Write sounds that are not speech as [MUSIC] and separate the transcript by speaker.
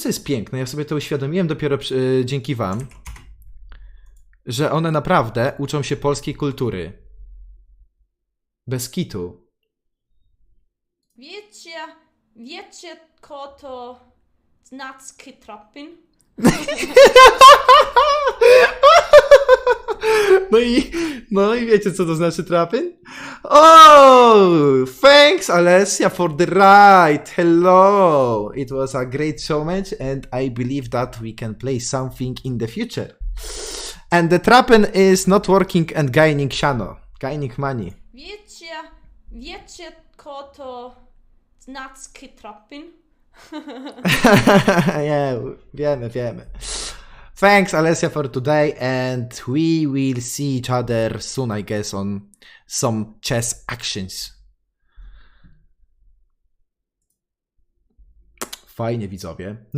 Speaker 1: co jest piękne? Ja sobie to uświadomiłem dopiero przy, y, dzięki wam, że one naprawdę uczą się polskiej kultury. Bez kitu.
Speaker 2: Wiecie, wiecie, kto to znacki tropin? [LAUGHS]
Speaker 1: No i, no i wiecie, co to znaczy trapin? Oh, thanks Alessia for the ride. Hello. It was a great show match and I believe that we can play something in the future. And the trappin is not working and gaining shano. Gaining money.
Speaker 2: Wiecie, wiecie, kto to znacki tropin?
Speaker 1: yeah, [LAUGHS] [LAUGHS] wiemy, wiemy. Thanks, Alessia, for today, and we will see each other soon, I guess, on some chess actions. Fajnie, widzowie.